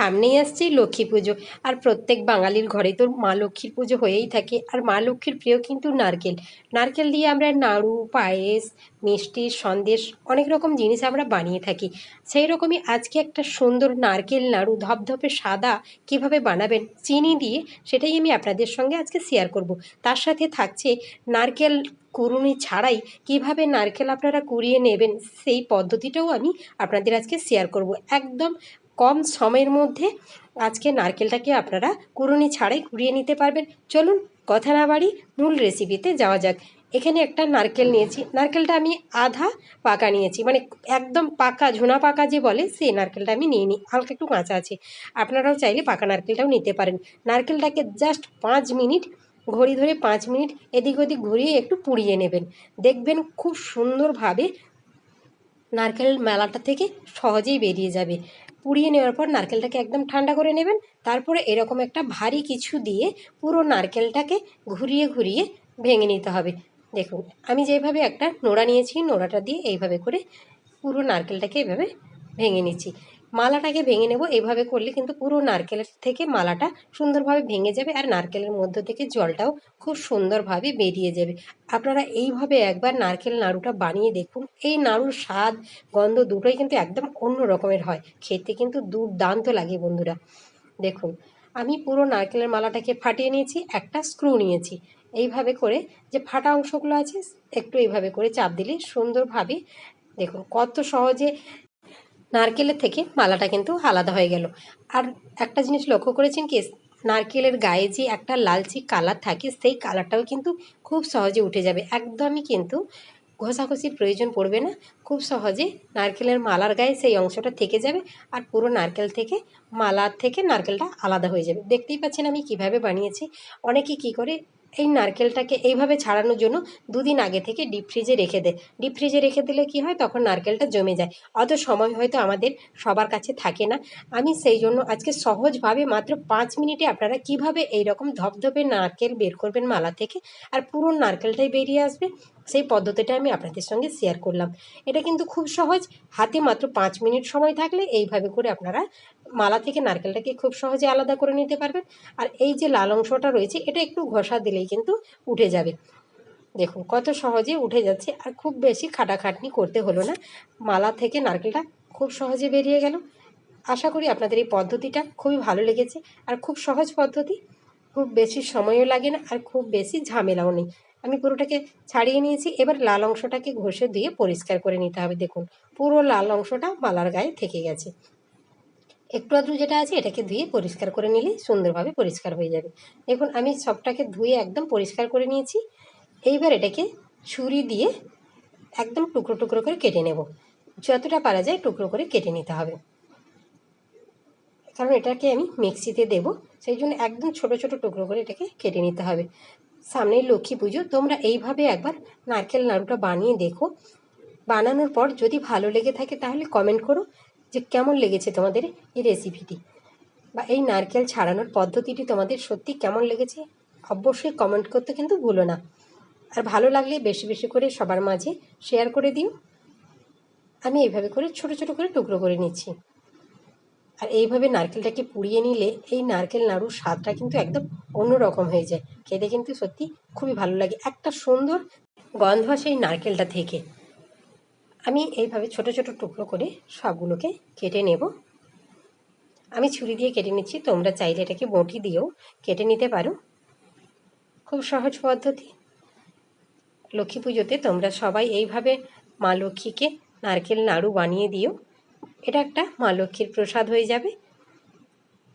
সামনেই আসছে, লক্ষ্মী পুজো। আর প্রত্যেক বাঙালির ঘরে তো মা লক্ষ্মীর পুজো হয়েই থাকে। আর মা লক্ষ্মীর প্রিয় কিন্তু নারকেল। নারকেল দিয়ে আমরা নাড়ু, পায়েস, মিষ্টি, সন্দেশ অনেক রকম জিনিস আমরা বানিয়ে থাকি। সেই রকমই আজকে একটা সুন্দর নারকেল নাড়ু ধপধপে সাদা কীভাবে বানাবেন চিনি দিয়ে সেটাই আমি আপনাদের সঙ্গে আজকে শেয়ার করব। তার সাথে থাকছে নারকেল কুড়ুনি ছাড়াই কীভাবে নারকেল আপনারা কুড়িয়ে নেবেন সেই পদ্ধতিটাও আমি আপনাদের আজকে শেয়ার করব। একদম কম সময়ের মধ্যে আজকে নারকেলটাকে আপনারা কুড়ুনি ছাড়াই কুড়িয়ে নিতে পারবেন। চলুন কথা না বাড়ি মূল রেসিপিতে যাওয়া যাক। এখানে একটা নারকেল নিয়েছি। নারকেলটা আমি আধা পাকা নিয়েছি। মানে একদম পাকা, ঝুনা পাকা যে বলে, সেই নারকেলটা আমি নিয়ে নিই হালকা একটু কাঁচা আছে। আপনারাও চাইলে পাকা নারকেলটাও নিতে পারেন। নারকেলটাকে জাস্ট পাঁচ মিনিট, ঘড়ি ধরে পাঁচ মিনিট এদিক ওদিক ঘুরিয়ে একটু পুড়িয়ে নেবেন। দেখবেন খুব সুন্দরভাবে নারকেল মেলাটা থেকে সহজেই বেরিয়ে যাবে। পুড়িয়ে নেওয়ার পর নারকেলটাকে একদম ঠান্ডা করে নেবেন। তারপরে এরকম একটা ভারী কিছু দিয়ে পুরো নারকেলটাকে ঘুরিয়ে ঘুরিয়ে ভেঙে নিতে হবে। দেখুন, আমি যেভাবে একটা নোড়া নিয়েছি, নোড়াটা দিয়ে এইভাবে করে পুরো নারকেলটাকে এভাবে ভেঙে নিচ্ছি। মালাটাকে ভেঙে নেব। এভাবে করলে কিন্তু পুরো নারকেলের থেকে মালাটা সুন্দরভাবে ভেঙে যাবে আর নারকেলের মধ্য থেকে জলটাও খুব সুন্দরভাবে বেরিয়ে যাবে। আপনারা এইভাবে একবার নারকেল নাড়ুটা বানিয়ে দেখুন। এই নাড়ুর স্বাদ, গন্ধ দুটোই কিন্তু একদম অন্য রকমের হয়। খেতে কিন্তু দুর্দান্ত লাগে বন্ধুরা। দেখুন, আমি পুরো নারকেলের মালাটাকে ফাটিয়ে নিয়েছি, একটা স্ক্রু নিয়েছি। এইভাবে করে যে ফাটা অংশগুলো আছে, একটু এইভাবে করে চাপ দিলে সুন্দরভাবে দেখুন, কত সহজে নারকেলের থেকে মালাটা কিন্তু আলাদা হয়ে গেল। আর একটা জিনিস লক্ষ্য করেছেন কি, নারকেলের গায়ে যে একটা লালচে কালার থাকে, সেই কালারটাও কিন্তু খুব সহজে উঠে যাবে। একদমই কিন্তু ঘষাঘষির প্রয়োজন পড়বে না। খুব সহজে নারকেলের মালার গায়ে সেই অংশটা থেকে যাবে আর পুরো নারকেল থেকে, মালার থেকে নারকেলটা আলাদা হয়ে যাবে। দেখতেই পাচ্ছেন আমি কীভাবে বানিয়েছি। অনেকে কি করে এই নারকেলটাকে এইভাবে ছাড়ানোর জন্য দুদিন আগে থেকে ডিপ ফ্রিজে রেখে দে। ডিপ ফ্রিজে রেখে দিলে কি হয়? তখন নারকেলটা জমে যায়। অত সময় হয়তো আমাদের সবার কাছে থাকে না। আমি সেই জন্য আজকে সহজভাবে মাত্র পাঁচ মিনিটে আপনারা কীভাবে এই রকম ধপধপে নারকেল বের করবেন মালা থেকে, আর পুরো নারকেলটাই বেরিয়ে আসবে সেই পদ্ধতিটা আমি আপনাদের সঙ্গে শেয়ার করলাম। এটা কিন্তু খুব সহজ, হাতে মাত্র পাঁচ মিনিট সময় থাকলে এইভাবে করে আপনারা মালা থেকে নারকেলটাকে খুব সহজে আলাদা করে নিতে পারবেন। আর এই যে লাল অংশটা রয়েছে, এটা একটু ঘষা দিলেই কিন্তু উঠে যাবে। দেখুন কত সহজে উঠে যাচ্ছে, আর খুব বেশি খাটাখাটনি করতে হলো না। মালা থেকে নারকেলটা খুব সহজে বেরিয়ে গেল। আশা করি আপনাদের এই পদ্ধতিটা খুবই ভালো লেগেছে। আর খুব সহজ পদ্ধতি, খুব বেশি সময়ও লাগে না, আর খুব বেশি ঝামেলাও নেই। আমি পুরোটাকে ছাড়িয়ে নিয়েছি। এবার লাল অংশটাকে ঘষে দিয়ে পরিষ্কার করে নিতে হবে। দেখুন, পুরো লাল অংশটা মালার গায়ে থেকে গেছে। একটু আধটু যেটা আছে এটাকে ধুয়ে পরিষ্কার করে নিলে সুন্দরভাবে পরিষ্কার হয়ে যাবে। দেখুন, আমি সবটাকে ধুয়ে একদম পরিষ্কার করে নিয়েছি। এইবার এটাকে ছুরি দিয়ে একদম টুকরো টুকরো করে কেটে নেব। যতটা পারা যায় টুকরো করে কেটে নিতে হবে। কারণ এটাকে আমি মিক্সিতে দেব। সেই জন্য একদম ছোট ছোট টুকরো করে এটাকে কেটে নিতে হবে। সামনেই লক্ষ্মী পুজো, তোমরা এইভাবে একবার নারকেল নাড়ুটা বানিয়ে দেখো। বানানোর পর যদি ভালো লেগে থাকে তাহলে কমেন্ট করো যে কেমন লেগেছে তোমাদের এই রেসিপিটি বা এই নারকেল ছাড়ানোর পদ্ধতিটি তোমাদের সত্যি কেমন লেগেছে অবশ্যই কমেন্ট করতে কিন্তু ভুলো না। আর ভালো লাগলে বেশি বেশি করে সবার মাঝে শেয়ার করে দিও। আমি এইভাবে করে ছোট ছোট করে টুকরো করে নিচ্ছি। আর এইভাবে নারকেলটাকে পুড়িয়ে নিলে এই নারকেল নাড়ুর স্বাদটা কিন্তু একদম অন্য রকম হয়ে যায়। খেতে কিন্তু সত্যি খুবই ভালো লাগে। একটা সুন্দর গন্ধ আসে এই নারকেলটা থেকে। আমি এইভাবে ছোট ছোট টুকরো করে সবগুলোকে কেটে নেব। আমি ছুরি দিয়ে কেটে নিচ্ছি। তোমরা চাইলে এটাকে বটি দিয়েও কেটে নিতে পারো। খুব সহজ পদ্ধতি। লক্ষ্মী পুজোতে তোমরা সবাই এইভাবে মা লক্ষ্মীকে নারকেল নাড়ু বানিয়ে দিও এটা একটা মা লক্ষ্মীর প্রসাদ হয়ে যাবে।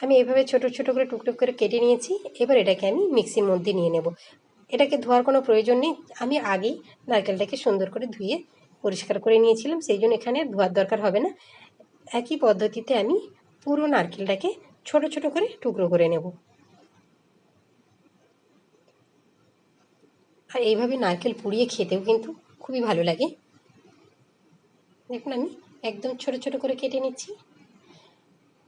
আমি এইভাবে ছোট ছোট করে টুকরো করে কেটে নিয়েছি। এবার এটাকে আমি মিক্সির মধ্যে নিয়ে নেব। এটাকে ধোয়ার কোনো প্রয়োজন নেই। আমি আগেই নারকেলটাকে সুন্দর করে ধুয়ে পরিষ্কার করে নিয়েছিলাম। সেই জন্য এখানে ধোয়ার দরকার হবে না। একই পদ্ধতিতে আমি পুরো নারকেলটাকে ছোট ছোট করে টুকরো করে নেব। আর এইভাবে নারকেল পুড়িয়ে খেতেও কিন্তু খুবই ভালো লাগে। দেখুন আমি একদম ছোট ছোট করে কেটে নিচ্ছি।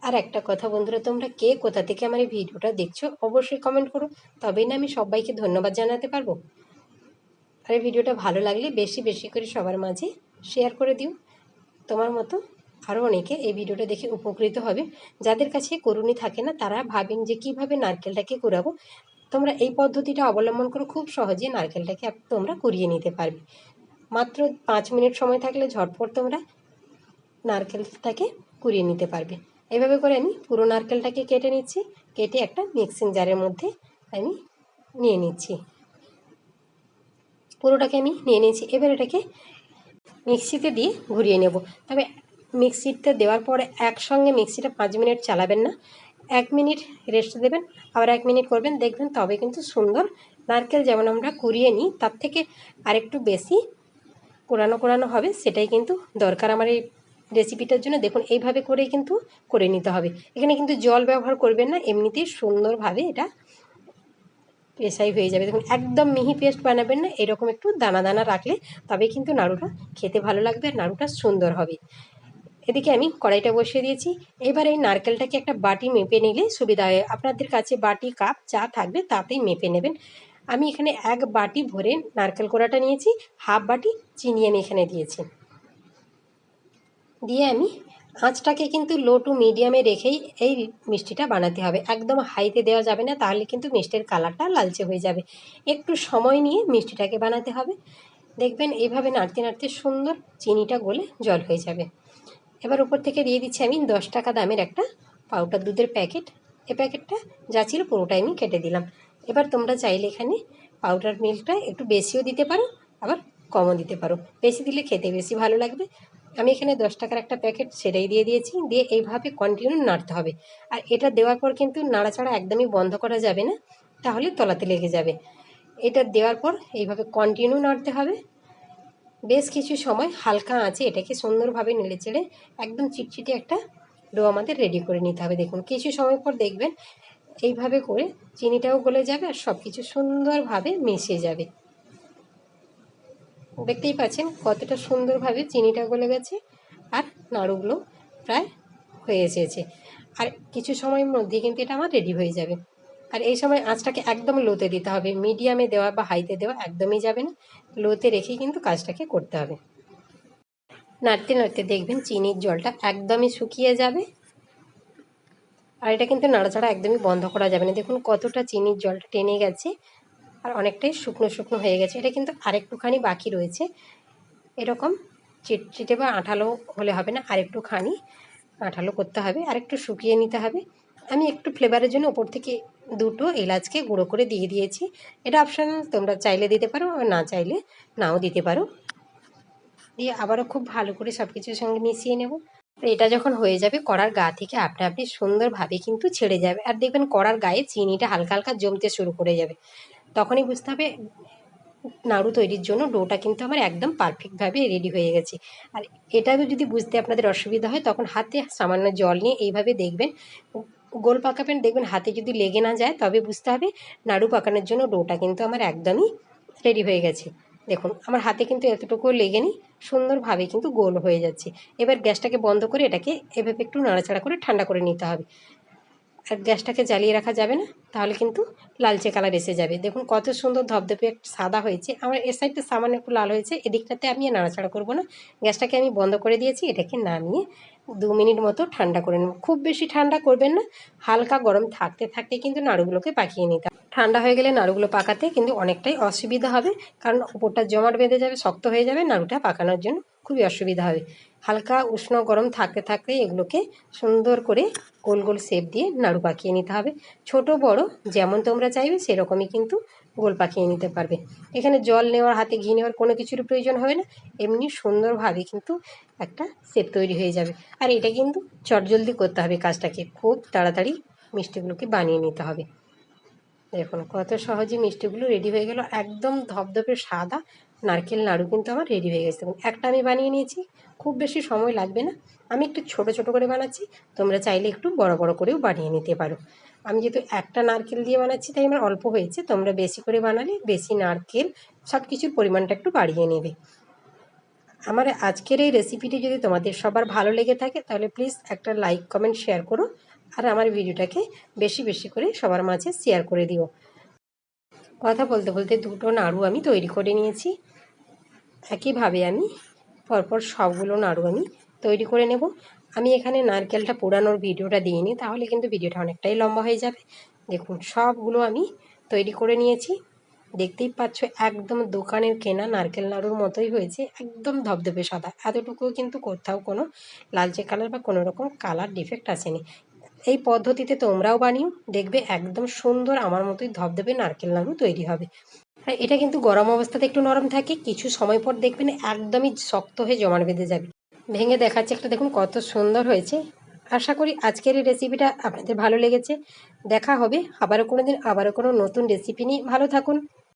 আর একটা কথা বন্ধুরা, তোমরা কে কোথা থেকে আমার এই ভিডিওটা দেখছ অবশ্যই কমেন্ট করো। তবেই না আমি সবাইকে ধন্যবাদ জানাতে পারব। আর এই ভিডিওটা ভালো লাগলে বেশি বেশি করে সবার মাঝে শেয়ার করে দিও। তোমার মতো আরও অনেকে এই ভিডিওটা দেখে উপকৃত হবে। যাদের কাছে করুণি থাকে না, তারা ভাবেন যে কীভাবে নারকেলটাকে কুড়াবো। তোমরা এই পদ্ধতিটা অবলম্বন করে, খুব সহজে নারকেলটাকে তোমরা কুড়িয়ে নিতে পারবে। মাত্র পাঁচ মিনিট সময় থাকলে ঝটপট তোমরা নারকেলটাকে কুড়িয়ে নিতে পারবে। এভাবে করে আমি পুরো নারকেলটাকে কেটে নিচ্ছি। কেটে একটা মিক্সিং জারের মধ্যে আমি নিয়ে নিচ্ছি। পুরোটাকে আমি নিয়ে নিয়েছি। এবার এটাকে মিক্সিতে দিয়ে ঘুরিয়ে নেব। তবে মিক্সিতে দেওয়ার পরে একসঙ্গে মিক্সিটা পাঁচ মিনিট চালাবেন না। এক মিনিট রেস্ট দেবেন, আবার এক মিনিট করবেন। দেখবেন তবে কিন্তু সুন্দর নারকেল যেমন আমরা কুড়িয়ে নিই, তার থেকে আরেকটু বেশি কোরানো কোরানো হবে, সেটাই কিন্তু দরকার আমার এই রেসিপিটার জন্য দেখুন, এইভাবে করেই কিন্তু করে নিতে হবে। এখানে কিন্তু জল ব্যবহার করবেন না, এমনিতেই সুন্দরভাবে এটা পেশাই হয়ে যাবে। দেখুন, একদম মিহি পেস্ট বানাবেন না, এরকম একটু দানা দানা রাখলে তবে কিন্তু নাড়ুটা খেতে ভালো লাগবে আর নাড়ুটা সুন্দর হবে। এদিকে আমি কড়াইটা বসিয়ে দিয়েছি। এবার এই নারকেলটাকে একটা বাটি মেপে নিলে সুবিধা হয়। আপনাদের কাছে বাটি, কাপ যা থাকবে তাতেই মেপে নেবেন। আমি এখানে এক বাটি ভরে নারকেল কোড়াটা নিয়েছি, হাফ বাটি চিনি আমি এখানে দিয়েছি। দিয়ে আমি আঁচটাকে কিন্তু লো টু মিডিয়ামে রেখেই এই মিষ্টিটা বানাতে হবে। একদম হাইতে দেওয়া যাবে না, তাহলে কিন্তু মিষ্টির কালারটা লালচে হয়ে যাবে। একটু সময় নিয়ে মিষ্টিটাকে বানাতে হবে। দেখবেন এইভাবে নাড়তে নাড়তে সুন্দর চিনিটা গলে জল হয়ে যাবে। এবার উপর থেকে দিয়ে দিচ্ছি আমি দশ টাকা দামের একটা পাউডার দুধের প্যাকেট এই প্যাকেটটা যা ছিল পুরোটাই আমি কেটে দিলাম। এবার তোমরা চাইলে এখানে পাউডার মিল্কটা একটু বেশিও দিতে পারো, আবার কমও দিতে পারো। বেশি দিলে খেতে বেশি ভালো লাগবে। আমি এখানে দশ টাকার একটা প্যাকেট সেটাই দিয়ে দিয়েছি। দিয়ে এইভাবে কন্টিনিউ নাড়তে হবে। আর এটা দেওয়ার পর কিন্তু নাড়াচাড়া একদমই বন্ধ করা যাবে না, তাহলে তলাতে লেগে যাবে। এটা দেওয়ার পর এইভাবে কন্টিনিউ নাড়তে হবে। বেশ কিছু সময় হালকা আছে এটাকে সুন্দরভাবে নেড়ে চেড়ে একদম চিটচিটে একটা ডো আমাদের রেডি করে নিতে হবে। দেখুন, কিছু সময় পর দেখবেন এইভাবে করে চিনিটাও গলে যাবে আর সব কিছু সুন্দরভাবে মিশে যাবে। দেখতেই পাচ্ছেন কতটা সুন্দরভাবে চিনিটা গলে গেছে আর নাড়ুগুলো প্রায় হয়ে এসেছে। আর কিছু সময়ের মধ্যে কিন্তু এটা আমার রেডি হয়ে যাবে। আর এই সময় আঁচটাকে একদম লোতে দিতে হবে। মিডিয়ামে দেওয়া বা হাইতে দেওয়া একদমই যাবে না। লোতে রেখেই কিন্তু কাজটাকে করতে হবে। নাড়তে নাড়তে দেখবেন চিনির জলটা একদমই শুকিয়ে যাবে। আর এটা কিন্তু নাড়াচাড়া একদমই বন্ধ করা যাবে না। দেখুন কতটা চিনির জলটা টেনে গেছে। আর অনেকটাই শুকনো শুকনো হয়ে গেছে। এটা কিন্তু আরেকটুখানি বাকি রয়েছে। এরকম চিটচিটে বা আঠালো হলে হবে না, আরেকটুখানি আঠালো করতে হবে। আর একটু শুকিয়ে নিতে হবে। আমি একটু ফ্লেভারের জন্য ওপর থেকে দুটো এলাচকে গুঁড়ো করে দিয়ে দিয়েছি। এটা অপশনাল তোমরা চাইলে দিতে পারো, আর না চাইলে নাও দিতে পারো। দিয়ে আবারও খুব ভালো করে সব কিছুর সঙ্গে মিশিয়ে নেব। এটা যখন হয়ে যাবে, কড়ার গা থেকে আপনি আপনি সুন্দরভাবে কিন্তু ছেড়ে যাবে। আর দেখবেন কড়ার গায়ে চিনিটা হালকা হালকা জমতে শুরু করে যাবে। তখনই বুঝতে হবে নাড়ু তৈরির জন্য ডোটা কিন্তু আমার একদম পারফেক্টভাবে রেডি হয়ে গেছে। আর এটাও যদি বুঝতে আপনাদের অসুবিধা হয়, তখন হাতে সামান্য জল নিয়ে এইভাবে দেখবেন। গোল পাকাবেন দেখবেন, হাতে যদি লেগে না যায়, তবে বুঝতে হবে নাড়ু পাকানোর জন্য ডোটা কিন্তু আমার একদমই রেডি হয়ে গেছে। দেখুন, আমার হাতে কিন্তু এতটুকুও লেগে নেই, সুন্দরভাবে কিন্তু গোল হয়ে যাচ্ছে। এবার গ্যাসটাকে বন্ধ করে এটাকে এভাবে একটু নাড়াচাড়া করে ঠান্ডা করে নিতে হবে। গ্যাসটাকে জ্বালিয়ে রাখা যাবে না, তাহলে কিন্তু লালচে কালার এসে যাবে। দেখুন কত সুন্দর ধপধপে একটা সাদা হয়েছে। আমার এর সাইডটা সামান্য একটু লাল হয়েছে, এদিকটাতে আমি নাড়াচাড়া করব না। গ্যাসটাকে আমি বন্ধ করে দিয়েছি, এটাকে নামিয়ে দু মিনিট মতো ঠান্ডা করে নেব। খুব বেশি ঠান্ডা করবেন না, হালকা গরম থাকতে থাকতে কিন্তু নাড়ুগুলোকে পাকিয়ে নিতে। ঠান্ডা হয়ে গেলে নাড়ুগুলো পাকাতে কিন্তু অনেকটাই অসুবিধা হবে, কারণ উপরটা জমাট বেঁধে যাবে, শক্ত হয়ে যাবে, নাড়ুটা পাকানোর জন্য খুবই অসুবিধা হবে। হালকা উষ্ণ গরম থাকতে থাকতে এগুলোকে সুন্দর করে গোল গোল শেপ দিয়ে নাড়ু পাকিয়ে নিতে হবে। ছোট, বড় যেমন তোমরা চাইবে সেরকমই কিন্তু গোল পাকিয়ে নিতে পারবে। এখানে জল নেওয়ার, হাতে ঘি নেওয়ার কোনো কিছুর প্রয়োজন হবে না। এমনি সুন্দরভাবে কিন্তু একটা শেপ তৈরি হয়ে যাবে। আর এটা কিন্তু চটজলদি করতে হবে কাজটাকে। খুব তাড়াতাড়ি মিষ্টিগুলোকে বানিয়ে নিতে হবে। দেখুন, কত সহজে মিষ্টিগুলো রেডি হয়ে গেল। একদম ধপধপে সাদা নারকেল নাড়ু কিন্তু আমার রেডি হয়ে গেছে। একটা আমি বানিয়ে নিয়েছি, খুব বেশি সময় লাগবে না। আমি একটু ছোট ছোট করে বানাচ্ছি, তোমরা চাইলে একটু বড় বড় করেও বানিয়ে নিতে পারো। আমি যেহেতু একটা নারকেল দিয়ে বানাচ্ছি, তাই আমার অল্প হয়েছে। তোমরা বেশি করে বানালে বেশি নারকেল সব কিছুর পরিমাণটা একটু বাড়িয়ে নেবে। আমার আজকের এই রেসিপিটি যদি তোমাদের সবার ভালো লেগে থাকে, তাহলে প্লিজ একটা লাইক কমেন্ট শেয়ার করো। আর আমার ভিডিওটাকে বেশি বেশি করে সবার মাঝে শেয়ার করে দিও। কথা বলতে বলতে দুটো নাড়ু আমি তৈরি করে নিয়েছি। একইভাবে আমি পরপর সবগুলো নাড়ু আমি তৈরি করে নেব। আমি এখানে নারকেলটা পোড়ানোর ভিডিওটা দিইনি, তাহলে কিন্তু ভিডিওটা অনেকটাই লম্বা হয়ে যাবে। দেখুন, সবগুলো আমি তৈরি করে নিয়েছি। দেখতেই পাচ্ছ, একদম দোকানের কেনা নারকেল নাড়ুর মতোই হয়েছে, একদম ধবধবে সাদা। এতটুকুও কিন্তু কোথাও কোনো লালচে কালার বা কোনো রকম কালার ডিফেক্ট আসেনি। এই পদ্ধতিতে তোমরাও বানিও, দেখবে একদম সুন্দর আমার মতোই ধবধবে নারকেল নাড়ু তৈরি হবে। আর এটা কিন্তু গরম অবস্থাতে একটু নরম থাকে, কিছু সময় পর দেখবেন একদমই শক্ত হয়ে জমাট বেঁধে যাবে। ভেঙে দেখাচ্ছে একটা, দেখুন কত সুন্দর হয়েছে। আশা করি আজকের এই রেসিপিটা আপনাদের ভালো লেগেছে। দেখা হবে আবারও কোনো দিন আবারও কোনো নতুন রেসিপি নিয়ে। ভালো থাকুন।